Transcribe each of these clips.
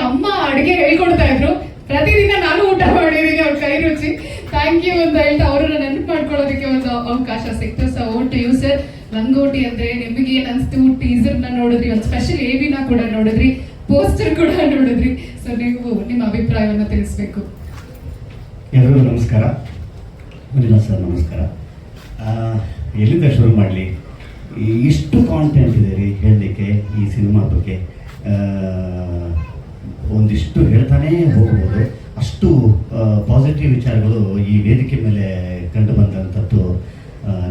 ಅಮ್ಮ ಅಡುಗೆ ಹೇಳ್ಕೊಡ್ತಾ ಇದ್ರು. ಪ್ರತಿದಿನ ನಾನು ಊಟ ಮಾಡಿದ್ದೀನಿ, ಅವ್ರ ಕೈ ರುಚಿ. ಥ್ಯಾಂಕ್ ಯು ಅಂತ ಹೇಳ್ತಾ ಅವರನ್ನ ನೆನಪು ಮಾಡ್ಕೊಳ್ಳೋದಕ್ಕೆ ಒಂದು ಅವಕಾಶ ಸಿಕ್ತು. So vote to you sir Langoti ಅಂದ್ರೆ ನಿಮಗೆ ಏನ್ ಅನ್ಸ್ತು? ಟೀಸರ್ನ ನೋಡಿದ್ರಿ, ಒಂದು ಸ್ಪೆಷಲ್ ಏವಿನ ಕೂಡ ನೋಡಿದ್ರಿ ಪೋಸ್ಟರ್ ಕೂಡ ನೋಡಿದ್ರಿ. ಸೊ ನೀವು ನಿಮ್ಮ ಅಭಿಪ್ರಾಯವನ್ನ ತಿಳಿಸ್ಬೇಕು. ಎಲ್ರಿಗೂ ನಮಸ್ಕಾರ. ಮಂಜುನಾಥ್ ಸರ್, ನಮಸ್ಕಾರ. ಎಲ್ಲಿಂದ ಶುರು ಮಾಡಲಿ? ಇಷ್ಟು ಕಾಂಟೆಂಟ್ ಇದೆ ರೀ ಹೇಳಲಿಕ್ಕೆ ಈ ಸಿನಿಮಾ ಬಗ್ಗೆ ಒಂದಿಷ್ಟು ಹೇಳ್ತಾನೇ ಹೋಗ್ಬೋದು. ಅಷ್ಟು ಪಾಸಿಟಿವ್ ವಿಚಾರಗಳು ಈ ವೇದಿಕೆ ಮೇಲೆ ಕಂಡು ಬಂದಂಥದ್ದು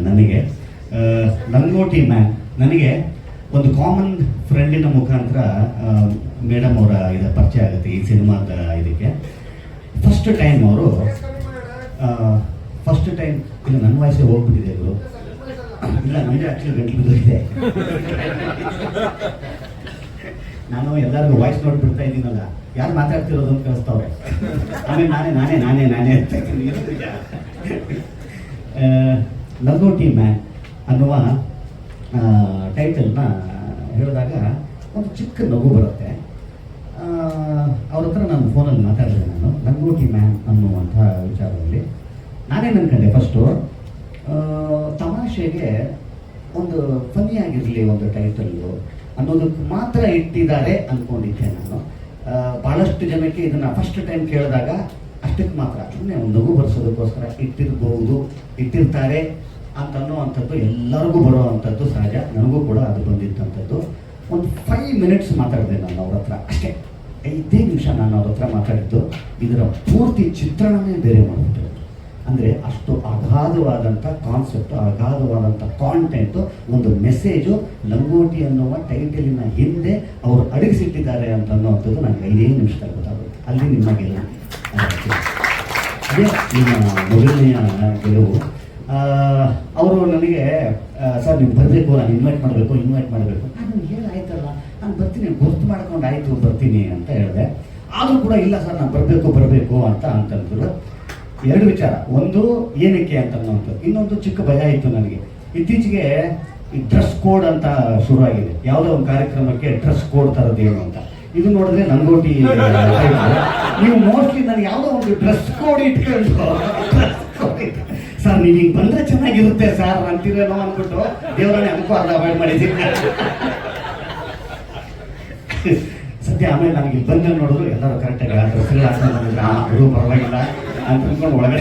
ನನಗೆ. ಲಂಗೋಟಿ ಮ್ಯಾನ್ ನನಗೆ ಒಂದು ಕಾಮನ್ ಫ್ರೆಂಡಿನ ಮುಖಾಂತರ ಮೇಡಮ್ ಅವರ ಇದು ಪರಿಚಯ ಆಗುತ್ತೆ ಈ ಸಿನಿಮಾದ ಇದಕ್ಕೆ. ಫಸ್ಟ್ ಟೈಮ್ ಅವರು ಫಸ್ಟ್ ಟೈಮ್ ಇಲ್ಲ, ನನ್ನ ವಯಸ್ಸೇ ಹೋಗ್ಬಿಟ್ಟಿದೆ ಇಲ್ಲ ನಮಗೆ ಆ್ಯಕ್ಚುಲಿ ಗಂಟಲು ಬಿದ್ದೋಗಿದೆ. ನಾನು ಎಲ್ಲರಿಗೂ ವಾಯ್ಸ್ ನೋಟ್ ಬಿಡ್ತಾ ಇದ್ದೀನಲ್ಲ, ಯಾರು ಮಾತಾಡ್ತಿರೋದು ಅಂತ ಕಳಿಸ್ತಾವೆ ಆಮೇಲೆ ನಾನೇ ನಾನೇ ನಾನೇ ನಾನೇ ಅಂತ ಲಂಗೋಟಿ ಮ್ಯಾನ್ ಅನ್ನುವ ಟೈಟಲ್ನ ಹೇಳಿದಾಗ ಒಂದು ಚಿಕ್ಕ ನಗು ಬರುತ್ತೆ. ಅವ್ರ ಹತ್ರ ನಾನು ಫೋನಲ್ಲಿ ಮಾತಾಡಿದೆ ನಾನು ಲಂಗೋಟಿ ಮ್ಯಾನ್ ಅನ್ನುವಂಥ ವಿಚಾರದಲ್ಲಿ. ನಾನೇನು ಅನ್ಕೊಂಡೆ ಫಸ್ಟು ತಮಾಷೆಗೆ ಒಂದು ಫನ್ನಿ ಆಗಿರಲಿ ಒಂದು ಟೈಟಲ್ಲು ಅನ್ನೋದಕ್ಕೆ ಮಾತ್ರ ಇಟ್ಟಿದ್ದಾರೆ ಅಂದ್ಕೊಂಡಿದ್ದೆ ನಾನು. ಭಾಳಷ್ಟು ಜನಕ್ಕೆ ಇದನ್ನು ಫಸ್ಟ್ ಟೈಮ್ ಕೇಳಿದಾಗ ಅಷ್ಟಕ್ಕೆ ಮಾತ್ರ ಸುಮ್ಮನೆ ಒಂದು ನಗು ಬರ್ಸೋದಕ್ಕೋಸ್ಕರ ಇಟ್ಟಿರ್ಬೋದು, ಇಟ್ಟಿರ್ತಾರೆ ಅಂತ ಅನ್ನೋವಂಥದ್ದು ಎಲ್ಲರಿಗೂ ಬರುವಂಥದ್ದು ಸಹಜ. ನನಗೂ ಕೂಡ ಅದು ಬಂದಿದ್ದಂಥದ್ದು. ಒಂದು ಫೈವ್ ಮಿನಿಟ್ಸ್ ಮಾತಾಡಿದೆ ನಾನು ಅವ್ರ ಹತ್ರ. ಅಷ್ಟೇ, ಐದೇ ನಿಮಿಷ ನಾನು ಅವ್ರ ಹತ್ರ ಮಾತಾಡಿದ್ದು. ಇದರ ಪೂರ್ತಿ ಚಿತ್ರಣವೇ ಬೇರೆ ಮಾಡಿಬಿಟ್ಟಿರೋದು ಅಂದರೆ ಅಷ್ಟು ಅಗಾಧವಾದಂಥ ಕಾನ್ಸೆಪ್ಟ್ ಅಗಾಧವಾದಂಥ ಕಾಂಟೆಂಟು ಒಂದು ಮೆಸೇಜು ಲಂಗೋಟಿ ಅನ್ನುವ ಟೈಟಲಿನ ಹಿಂದೆ ಅವರು ಅಡಗಿಸಿಟ್ಟಿದ್ದಾರೆ ಅಂತ ಅನ್ನೋವಂಥದ್ದು ನನಗೆ ಐದೇ ನಿಮಿಷದಲ್ಲಿ ಗೊತ್ತಾಗುತ್ತೆ. ಅಲ್ಲಿ ನಿಮಗೆಲ್ಲ ಅದೇ ನಿಮ್ಮ ಮೊದಲನೆಯ ಗೆಲುವು ಅವರು ನನಗೆ ಸರ್ ನೀವು ಬರಬೇಕು, ನಾನು ಇನ್ವೈಟ್ ಮಾಡಬೇಕು ಇನ್ವೈಟ್ ಮಾಡಬೇಕು. ನಾನು ಹೇಳಾಯ್ತಲ್ಲ ನಾನು ಬರ್ತೀನಿ ಗುರ್ತು ಮಾಡ್ಕೊಂಡು ಆಯಿತು, ಬರ್ತೀನಿ ಅಂತ ಹೇಳಿದೆ. ಆದರೂ ಕೂಡ ಇಲ್ಲ ಸರ್, ನಾನು ಬರಬೇಕು ಬರಬೇಕು ಅಂತ ಅಂತಂದ್ರು. ಎರಡು ವಿಚಾರ. ಒಂದು, ಏನಕ್ಕೆ ಅಂತ ಅನ್ನೋಂಥದ್ದು ಇನ್ನೊಂದು ಚಿಕ್ಕ ಭಯ ಇತ್ತು ನನಗೆ. ಇತ್ತೀಚೆಗೆ ಈ ಡ್ರೆಸ್ ಕೋಡ್ ಅಂತ ಶುರುವಾಗಿದೆ. ಯಾವುದೋ ಒಂದು ಕಾರ್ಯಕ್ರಮಕ್ಕೆ ಡ್ರೆಸ್ ಕೋಡ್ ತರದೇನು ಅಂತ. ಇದು ನೋಡಿದ್ರೆ ನಂಗೋಟಿ ನೀವು ಮೋಸ್ಟ್ಲಿ ನನಗೆ ಯಾವುದೋ ಒಂದು ಡ್ರೆಸ್ ಕೋಡ್ ಇಟ್ಕೊಂಡು ಸರ್, ನೀವು ಹಿಂಗೆ ಬಂದ್ರೆ ಚೆನ್ನಾಗಿರುತ್ತೆ ಸರ್ ಅಂತೀರೇನೋ ಅಂದ್ಬಿಟ್ಟು ದೇವರನ್ನೇ ಅರ್ಧ ಅವಾಯ್ಡ್ ಮಾಡಿದ್ದೀನಿ. ಸದ್ಯ ಆಮೇಲೆ ನನಗೆ ಬಂದ ನೋಡಿದ್ರು ಎಲ್ಲರೂ ಕರೆಕ್ಟಾಗಿ ಡ್ರೆಸ್ಗಳು ಹಾಕೊಂಡು ಬಂದಿದ್ರು ಅದು ಪರವಾಗಿಲ್ಲ ಅಂತ ಅಂದ್ಕೊಂಡು ಒಳಗಡೆ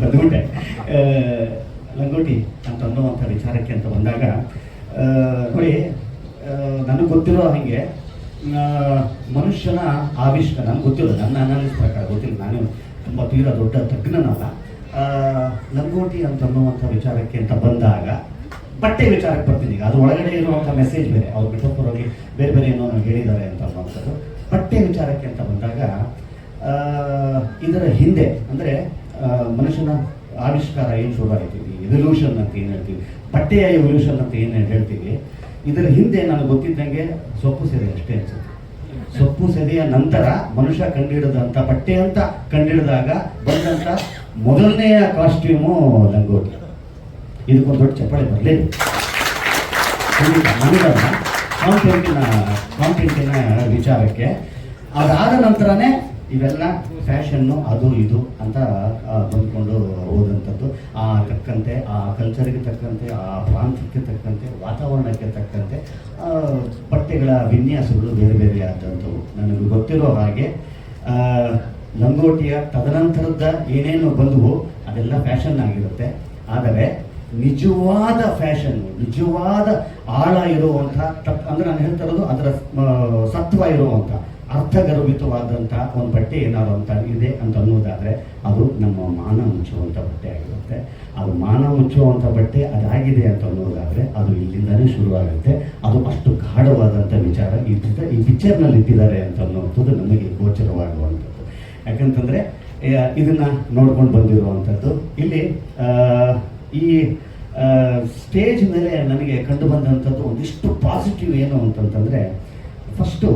ಬಂದ್ಬಿಟ್ಟೆ. ಲಂಗೋಟಿ ಅಂತ ಅನ್ನುವಂಥ ವಿಚಾರಕ್ಕೆ ಅಂತ ಬಂದಾಗ ನೋಡಿ ನನಗೆ ಗೊತ್ತಿರೋ ಹಾಗೆ ಮನುಷ್ಯನ ಆವಿಷ್ಕಾರ ನನಗೆ ಗೊತ್ತಿಲ್ಲ, ನನ್ನ ಅನಾಲಿಸ್ ಪ್ರಕಾರ ಗೊತ್ತಿಲ್ಲ, ನಾನು ತುಂಬ ತೀರಾ ದೊಡ್ಡ ತಜ್ಞನಲ್ಲ. ಲಂಗೋಟಿ ಅಂತ ಅನ್ನುವಂಥ ವಿಚಾರಕ್ಕೆ ಅಂತ ಬಂದಾಗ ಬಟ್ಟೆ ವಿಚಾರಕ್ಕೆ ಬರ್ತೀನಿ ಈಗ. ಅದು ಒಳಗಡೆ ಇರುವಂಥ ಮೆಸೇಜ್ ಬೇರೆ. ಅವ್ರು ಬಿಟ್ಟಪ್ಪುರವಾಗಿ ಬೇರೆ ಬೇರೆ ಏನೋ ನಾನು ಹೇಳಿದ್ದಾರೆ ಅಂತ ಅನ್ನುವಂಥದ್ದು ಬಟ್ಟೆ ವಿಚಾರಕ್ಕೆ ಅಂತ ಬಂದಾಗ ಇದರ ಹಿಂದೆ, ಅಂದರೆ ಮನುಷ್ಯನ ಆವಿಷ್ಕಾರ ಏನು ಶುರು ಆಯ್ತೀವಿ ಎವಲ್ಯೂಷನ್ ಅಂತ ಏನು ಹೇಳ್ತೀವಿ? ಬಟ್ಟೆಯ ಎವಲ್ಯೂಷನ್ ಅಂತ ಏನು ಹೇಳ್ತೀವಿ? ಇದರ ಹಿಂದೆ ನನಗೆ ಗೊತ್ತಿದ್ದಂಗೆ ಸೊಪ್ಪು ಸೆರೆ ಅಷ್ಟೇ ಅನ್ಸುತ್ತೆ. ಸೊಪ್ಪು ಸೆದೆಯ ನಂತರ ಮನುಷ್ಯ ಕಂಡಿಡಿದಂಥ ಬಟ್ಟೆ ಅಂತ ಕಂಡಿಡಿದಾಗ ಬಂದಂಥ ಮೊದಲನೆಯ ಕಾಸ್ಟ್ಯೂಮು ಲಂಗೋಟಿ ಇದಕ್ಕೊಂದು ದೊಡ್ಡ ಚಪ್ಪಾಳೆ ಬರಲಿ. ನನಗಲ್ಲ ಕಾಂಟೆಂಟಿನ ಕಾಂಟೆಂಟಿನ ವಿಚಾರಕ್ಕೆ. ಅದಾದ ನಂತರನೇ ಇವೆಲ್ಲ ಫ್ಯಾಷನ್ನು ಅದು ಇದು ಅಂತ ಬಂದ್ಕೊಂಡು ಹೋದಂಥದ್ದು. ಆ ತಕ್ಕಂತೆ, ಆ ಕಲ್ಚರ್ಗೆ ತಕ್ಕಂತೆ, ಆ ಪ್ರಾಂತ್ಯಕ್ಕೆ ತಕ್ಕಂತೆ, ವಾತಾವರಣಕ್ಕೆ ತಕ್ಕಂತೆ ಬಟ್ಟೆಗಳ ವಿನ್ಯಾಸಗಳು ಬೇರೆ ಬೇರೆ ಆದಂಥವು. ನನಗೆ ಗೊತ್ತಿರೋ ಹಾಗೆ ಲಂಗೋಟಿಯ ತದನಂತರದ ಏನೇನು ಬಂದವು, ಅದೆಲ್ಲ ಫ್ಯಾಷನ್ ಆಗಿರುತ್ತೆ. ಆದರೆ ನಿಜವಾದ ಫ್ಯಾಷನ್ನು ನಿಜವಾದ ಆಳ ಇರುವಂಥ ತಪ್ ಅಂದರೆ ನಾನು ಹೇಳ್ತಾ ಇರೋದು ಅದರ ಸತ್ವ ಇರುವಂಥ, ಅರ್ಥಗರ್ಭಿತವಾದಂಥ ಒಂದು ಬಟ್ಟೆ ಏನಾದ್ರು ಅಂತ ಇದೆ ಅಂತ ಅನ್ನೋದಾದರೆ ಅದು ನಮ್ಮ ಮಾನ ಮುಚ್ಚುವಂಥ ಬಟ್ಟೆ ಆಗಿರುತ್ತೆ. ಅದು ಮಾನ ಮುಚ್ಚುವಂಥ ಬಟ್ಟೆ ಅದಾಗಿದೆ ಅಂತ ಅನ್ನೋದಾದರೆ ಅದು ಇಲ್ಲಿಂದನೇ ಶುರುವಾಗುತ್ತೆ. ಅದು ಅಷ್ಟು ಗಾಢವಾದಂಥ ವಿಚಾರ ಈ ಚಿತ್ರ ಈ ಪಿಕ್ಚರ್ನಲ್ಲಿ ಇಟ್ಟಿದ್ದಾರೆ ಅಂತ ಅನ್ನೋವಂಥದ್ದು ನಮಗೆ ಗೋಚರವಾಗುವಂಥದ್ದು. ಯಾಕಂತಂದರೆ ಇದನ್ನು ನೋಡ್ಕೊಂಡು ಬಂದಿರುವಂಥದ್ದು. ಇಲ್ಲಿ ಈ ಸ್ಟೇಜ್ ಮೇಲೆ ನನಗೆ ಕಂಡು ಬಂದಂಥದ್ದು ಒಂದಿಷ್ಟು ಪಾಸಿಟಿವ್ ಏನು ಅಂತಂತಂದರೆ ಫಸ್ಟು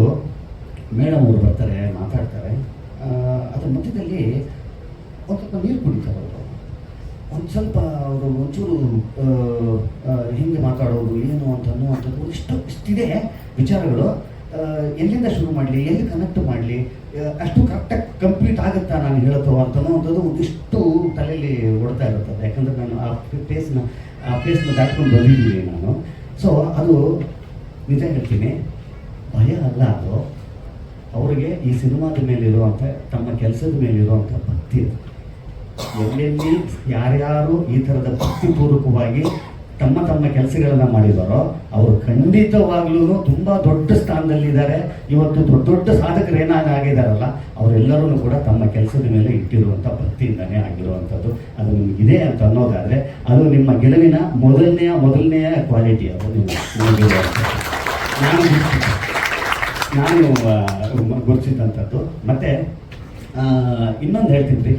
ಮೇಡಮ್ ಅವರು ಬರ್ತಾರೆ, ಮಾತಾಡ್ತಾರೆ. ಅದ್ರ ಮಧ್ಯದಲ್ಲಿ ಒಂದು ಸ್ವಲ್ಪ ನೀರು ಕುಡಿತಾರೆ ಅವರು. ಒಂದು ಸ್ವಲ್ಪ ಅವರು ಒಂಚೂರು ಹಿಂಗೆ ಮಾತಾಡೋದು, ಏನು ಅಂತ ಅನ್ನುವಂಥದ್ದು ಇಷ್ಟು ಇಷ್ಟಿದೆ ವಿಚಾರಗಳು. ಎಲ್ಲಿಂದ ಶುರು ಮಾಡಲಿ, ಎಲ್ಲಿ ಕನೆಕ್ಟ್ ಮಾಡಲಿ ಅಷ್ಟು ಕರೆಕ್ಟಾಗಿ ಕಂಪ್ಲೀಟ್ ಆಗುತ್ತಾ ನಾನು ಹೇಳೋದು ಅಂತನೋ ಅನ್ನೋದು ಒಂದಿಷ್ಟು ತಲೆಯಲ್ಲಿ ಓಡ್ತಾ ಇರುತ್ತದೆ. ಯಾಕಂದರೆ ನಾನು ಆ ಪ್ಲೇಸ್ನ ಆ ಪ್ಲೇಸ್ನ ದಾಟ್ಕೊಂಡು ಬಂದಿದ್ದೀನಿ ನಾನು. ಸೊ ಅದು ನಿಜ ಹೇಳ್ತೀನಿ. ಭಯ ಅಲ್ಲ ಅದು. ಅವರಿಗೆ ಈ ಸಿನಿಮಾದ ಮೇಲಿರುವಂಥ, ತಮ್ಮ ಕೆಲಸದ ಮೇಲಿರುವಂಥ ಭಕ್ತಿ ಎಲ್ಲೆಲ್ಲಿ ಯಾರ್ಯಾರು ಈ ಥರದ ಭಕ್ತಿಪೂರ್ವಕವಾಗಿ ತಮ್ಮ ತಮ್ಮ ಕೆಲಸಗಳನ್ನು ಮಾಡಿದಾರೋ, ಅವರು ಖಂಡಿತವಾಗ್ಲೂ ತುಂಬ ದೊಡ್ಡ ಸ್ಥಾನದಲ್ಲಿದ್ದಾರೆ. ಇವತ್ತು ದೊಡ್ಡ ದೊಡ್ಡ ಸಾಧಕರು ಆಗಿದಾರಲ್ಲ ಅವರೆಲ್ಲರೂ ಕೂಡ ತಮ್ಮ ಕೆಲಸದ ಮೇಲೆ ಇಟ್ಟಿರುವಂಥ ಭಕ್ತಿಯಿಂದನೇ ಆಗಿರುವಂಥದ್ದು. ಅದು ನಿಮಗಿದೆ ಅಂತ ಅನ್ನೋದಾದರೆ, ಅದು ನಿಮ್ಮ ಗೆಲುವಿನ ಮೊದಲನೆಯ ಮೊದಲನೆಯ ಕ್ವಾಲಿಟಿ ಅದು ನಾನು ನಾನು ಗುರುತಿಸಿದಂಥದ್ದು. ಮತ್ತೆ ಇನ್ನೊಂದು ಹೇಳ್ತೀನಿ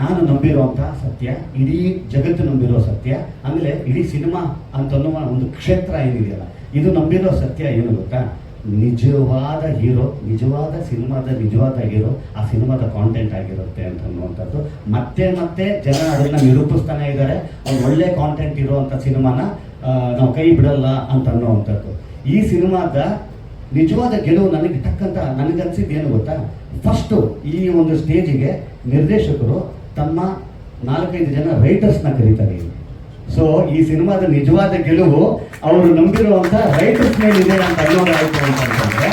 ನಾನು ನಂಬಿರುವಂತಹ ಸತ್ಯ, ಇಡೀ ಜಗತ್ತು ನಂಬಿರೋ ಸತ್ಯ, ಆಮೇಲೆ ಇಡೀ ಸಿನಿಮಾ ಅಂತನ್ನುವ ಒಂದು ಕ್ಷೇತ್ರ ಏನಿದೆಯಲ್ಲ, ಇದು ನಂಬಿರೋ ಸತ್ಯ ಏನು ಗೊತ್ತಾ? ನಿಜವಾದ ಹೀರೋ, ನಿಜವಾದ ಸಿನಿಮಾದ, ನಿಜವಾದ ಹೀರೋ ಆ ಸಿನಿಮಾದ ಕಾಂಟೆಂಟ್ ಆಗಿರುತ್ತೆ ಅಂತ ಅನ್ನುವಂಥದ್ದು ಮತ್ತೆ ಮತ್ತೆ ಜನ ಅದನ್ನ ನಿರೂಪಿಸ್ತಾನೆ ಇದ್ದಾರೆ. ಒಂದು ಒಳ್ಳೆ ಕಾಂಟೆಂಟ್ ಇರುವಂಥ ಸಿನಿಮಾನ ನಾವು ಕೈ ಬಿಡಲ್ಲ ಅಂತ ಅನ್ನುವಂಥದ್ದು ಈ ಸಿನಿಮಾದ ನಿಜವಾದ ಗೆಲುವು ನನಗೆ ಟಕ್ಕಂತ ನನಗನ್ಸಿದ್ದು ಏನು ಗೊತ್ತಾ? ಫಸ್ಟು ಈ ಒಂದು ಸ್ಟೇಜಿಗೆ ನಿರ್ದೇಶಕರು ತಮ್ಮ ನಾಲ್ಕೈದು ಜನ ರೈಟರ್ಸ್ನ ಕರೀತಾರೆ ಸೊ ಈ ಸಿನಿಮಾದ ನಿಜವಾದ ಗೆಲುವು ಅವರು ನಂಬಿರುವಂಥ ರೈಟರ್ಸ್ ಮೇಲಿದೆ ಅಂತ ಅನ್ನೋದಾಯ್ತು ಅಂತಂದ್ರೆ,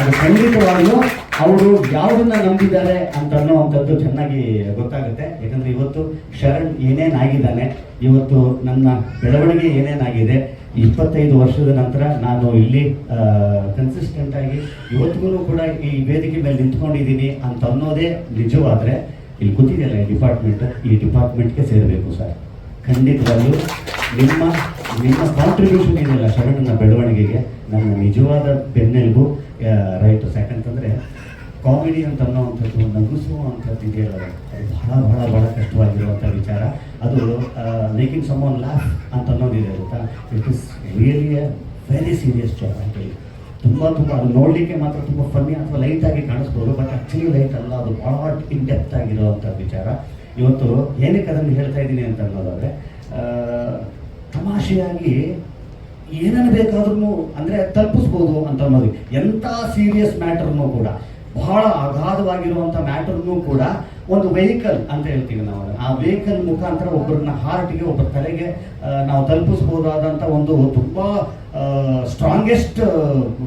ಅದು ಖಂಡಿತವಾಗ್ಲೂ ಅವರು ಯಾವುದನ್ನ ನಂಬಿದ್ದಾರೆ ಅಂತ ಅನ್ನೋವಂಥದ್ದು ಚೆನ್ನಾಗಿ ಗೊತ್ತಾಗುತ್ತೆ. ಯಾಕಂದ್ರೆ ಇವತ್ತು ಶರಣ್ ಏನೇನಾಗಿದ್ದಾನೆ, ಇವತ್ತು ನನ್ನ ಬೆಳವಣಿಗೆ ಏನೇನಾಗಿದೆ, ಇಪ್ಪತ್ತೈದು ವರ್ಷದ ನಂತರ ನಾನು ಇಲ್ಲಿ ಕನ್ಸಿಸ್ಟೆಂಟ್ ಆಗಿ ಇವತ್ತಿಗೂ ಕೂಡ ಈ ವೇದಿಕೆ ಮೇಲೆ ನಿಂತ್ಕೊಂಡಿದ್ದೀನಿ ಅಂತ ಅನ್ನೋದೇ ನಿಜವಾದ್ರೆ ಇಲ್ಲಿ ಕೂತಿದೆಯಲ್ಲ ಈ ಡಿಪಾರ್ಟ್ಮೆಂಟ್ ಈ ಡಿಪಾರ್ಟ್ಮೆಂಟ್ಗೆ ಸೇರಬೇಕು ಸರ್. ಖಂಡಿತವಾಗ್ಲೂ ನಿಮ್ಮ ನಿಮ್ಮ ಕಾಂಟ್ರಿಬ್ಯೂಷನ್ ಏನಿಲ್ಲ, ಶರಣನ ಬೆಳವಣಿಗೆಗೆ ನನ್ನ ನಿಜವಾದ ಬೆನ್ನೆಲುಬು ರೈಟರ್ಸ್ ಯಾಕಂತಂದರೆ ಕಾಮಿಡಿ ಅಂತ ಅನ್ನೋವಂಥದ್ದು ನಗಿಸುವಂಥದ್ದು ಇದೆಯಲ್ಲ ಅದು ಬಹಳ ಬಹಳ ಬಹಳ ಕಷ್ಟವಾಗಿರುವಂಥ ವಿಚಾರ. ಅದು ಮೇಕಿಂಗ್ ಸಮ್ ಒನ್ ಲಾಫ್ ಅಂತ ಅನ್ನೋದಿದೆ, ಗೊತ್ತಾ? It is really a very serious job actually ತುಂಬ ತುಂಬ, ಅದು ನೋಡಲಿಕ್ಕೆ ಮಾತ್ರ ತುಂಬ ಫನ್ನಿ ಅಥವಾ ಲೈಟ್ ಆಗಿ ಕಾಣಿಸ್ಬೋದು ಬಟ್ ಆ್ಯಕ್ಚುಲಿ ಲೈಟ್ ಅಲ್ಲ, ಅದು ಭಾಳ ಇನ್ ಡೆಪ್ತ್ ಆಗಿರುವಂಥ ವಿಚಾರ. ಇವತ್ತು ಏನಕ್ಕೆ ಅದನ್ನು ಹೇಳ್ತಾ ಇದ್ದೀನಿ ಅಂತ ಅನ್ನೋದಾದರೆ ತಮಾಷೆಯಾಗಿ ಏನನ್ನು ಬೇಕಾದ್ರೂ ಅಂದರೆ ತಲುಪಿಸ್ಬೋದು ಅಂತ ಅನ್ನೋದು. ಎಂಥ ಸೀರಿಯಸ್ ಮ್ಯಾಟರ್ನೂ ಕೂಡ, ಬಹಳ ಅಗಾಧವಾಗಿರುವಂಥ ಮ್ಯಾಟರ್ನೂ ಕೂಡ ಒಂದು ವೆಹಿಕಲ್ ಅಂತ ಹೇಳ್ತೀವಿ ನಾವು ಆ ವೆಹಿಕಲ್ ಮುಖಾಂತರ ಒಬ್ಬರನ್ನ ಹಾರ್ಟ್ಗೆ ಒಬ್ಬರ ತಲೆಗೆ ನಾವು ತಲುಪಿಸ್ಬೋದಾದಂಥ ಒಂದು ತುಂಬ ಸ್ಟ್ರಾಂಗೆಸ್ಟ್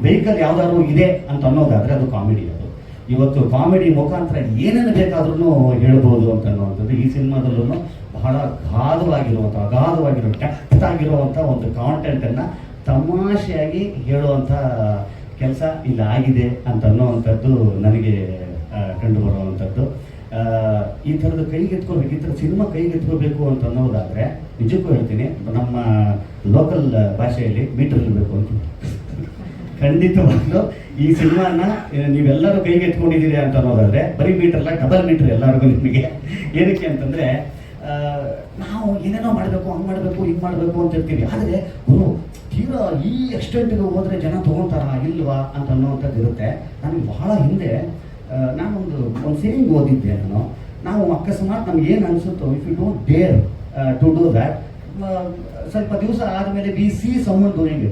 ವೆಹಿಕಲ್ ಯಾವ್ದಾದ್ರು ಇದೆ ಅಂತ ಅನ್ನೋದಾದ್ರೆ ಅದು ಕಾಮಿಡಿ ಅದು. ಇವತ್ತು ಕಾಮಿಡಿ ಮುಖಾಂತರ ಏನೇನು ಬೇಕಾದ್ರೂ ಹೇಳ್ಬೋದು ಅಂತ ಅನ್ನುವಂಥದ್ದು. ಈ ಸಿನಿಮಾದಲ್ಲೂ ಬಹಳ ಗಾಧವಾಗಿರುವಂಥ ಅಗಾಧವಾಗಿರೋ ಆಗಿರುವಂಥ ಒಂದು ಕಾಂಟೆಂಟನ್ನು ತಮಾಷೆಯಾಗಿ ಹೇಳುವಂಥ ಕೆಲಸ ಇಲ್ಲಿ ಆಗಿದೆ ಅಂತ ಅನ್ನೋವಂಥದ್ದು ನನಗೆ ಕಂಡು ಬರುವಂಥದ್ದು. ಈ ಥರದ ಕೈಗೆತ್ಕೋಬೇಕು ಈ ಥರ ಸಿನಿಮಾ ಕೈಗೆತ್ಕೋಬೇಕು ಅಂತ ಅನ್ನೋದಾದರೆ ನಿಜಕ್ಕೂ ಹೇಳ್ತೀನಿ, ನಮ್ಮ ಲೋಕಲ್ ಭಾಷೆಯಲ್ಲಿ ಮೀಟರ್ ಇರಬೇಕು ಅಂತ. ಖಂಡಿತವಾಗ್ಲೂ ಈ ಸಿನಿಮಾನ ನೀವೆಲ್ಲರೂ ಕೈಗೆತ್ಕೊಂಡಿದ್ದೀರಿ ಅಂತ ಅನ್ನೋದಾದರೆ ಬರೀ ಮೀಟರ್ ಅಲ್ಲ ಡಬಲ್ ಮೀಟರ್ ಎಲ್ಲರಿಗೂ ನಿಮಗೆ. ಏನಕ್ಕೆ ಅಂತಂದರೆ ನಾವು ಏನೇನೋ ಮಾಡಬೇಕು, ಹಂಗೆ ಮಾಡಬೇಕು, ಹಿಂಗೆ ಮಾಡಬೇಕು ಅಂತ ಇರ್ತೀವಿ. ಆದರೆ ಗುರು, ತೀರಾ ಈ ಎಕ್ಸ್ಟೆಂಟ್ಗೆ ಹೋದರೆ ಜನ ತಗೊಂತಾರ ಇಲ್ವಾ ಅಂತ ಅನ್ನೋವಂಥದ್ದು ಇರುತ್ತೆ ನನಗೆ ಬಹಳ ಹಿಂದೆ ನಾನೊಂದು, ಒಂದು ಸೇವಿಂಗ್ ಓದಿದ್ದೆ ನಾನು. ನಾವು ಅಕಸ್ಮಾತ್ ನಮ್ಗೆ ಏನು ಅನಿಸುತ್ತೋ if you don't dare to do that ಸ್ವಲ್ಪ ದಿವಸ ಆದಮೇಲೆ ಬಿ ಸಿ ಸಮ್ಮನ್ ಡೂಯಿಂಗ್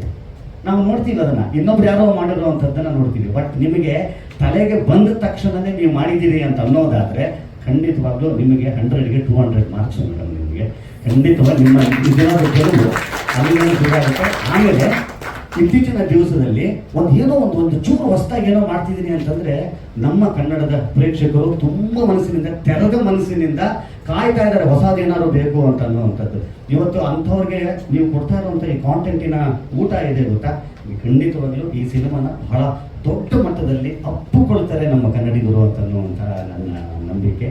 ನಾವು ನೋಡ್ತೀವಿ ಅದನ್ನ. ಇನ್ನೊಬ್ರು ಯಾರೋ ಮಾಡಿರುವಂಥದ್ದನ್ನ ನೋಡ್ತೀವಿ. ಬಟ್ ನಿಮಗೆ ತಲೆಗೆ ಬಂದ ತಕ್ಷಣನೇ ನೀವು ಮಾಡಿದ್ದೀರಿ ಅಂತ ಅನ್ನೋದಾದರೆ, ಖಂಡಿತವಾಗ್ಲೂ ನಿಮಗೆ ಹಂಡ್ರೆಡ್ಗೆ ಟೂ ಹಂಡ್ರೆಡ್ ಮಾರ್ಕ್ಸ್ ಮೇಡಮ್ ನಿಮಗೆ. ಖಂಡಿತವಾಗಿ ನಿಮ್ಮ ಗೆಲುವು. ಅಲ್ಲಿ ಆಮೇಲೆ ಇತ್ತೀಚಿನ ದಿವಸದಲ್ಲಿ ಒಂದು ಏನೋ ಒಂದು ಒಂದು ಚೂರು ಹೊಸದಾಗಿ ಏನೋ ಮಾಡ್ತಿದ್ದೀನಿ ಅಂತಂದ್ರೆ ನಮ್ಮ ಕನ್ನಡದ ಪ್ರೇಕ್ಷಕರು ತುಂಬ ಮನಸ್ಸಿನಿಂದ, ತೆರೆದ ಮನಸ್ಸಿನಿಂದ ಕಾಯ್ತಾ ಇದ್ದಾರೆ ಹೊಸದೇನಾದ್ರು ಬೇಕು ಅಂತ ಅನ್ನುವಂಥದ್ದು. ಇವತ್ತು ಅಂಥವ್ರಿಗೆ ನೀವು ಕೊಡ್ತಾ ಇರುವಂಥ ಈ ಕಾಂಟೆಂಟಿನ ಊಟ ಇದೆ ಗೊತ್ತಾ? ಖಂಡಿತವಾಗ್ಲೂ ಈ ಸಿನಿಮಾನ ಬಹಳ ದೊಡ್ಡ ಮಟ್ಟದಲ್ಲಿ ಅಪ್ಪುಕೊಳ್ತಾರೆ ನಮ್ಮ ಕನ್ನಡಿಗರು ಅಂತ ಅನ್ನುವಂಥ ನನ್ನ ನಂಬಿಕೆ.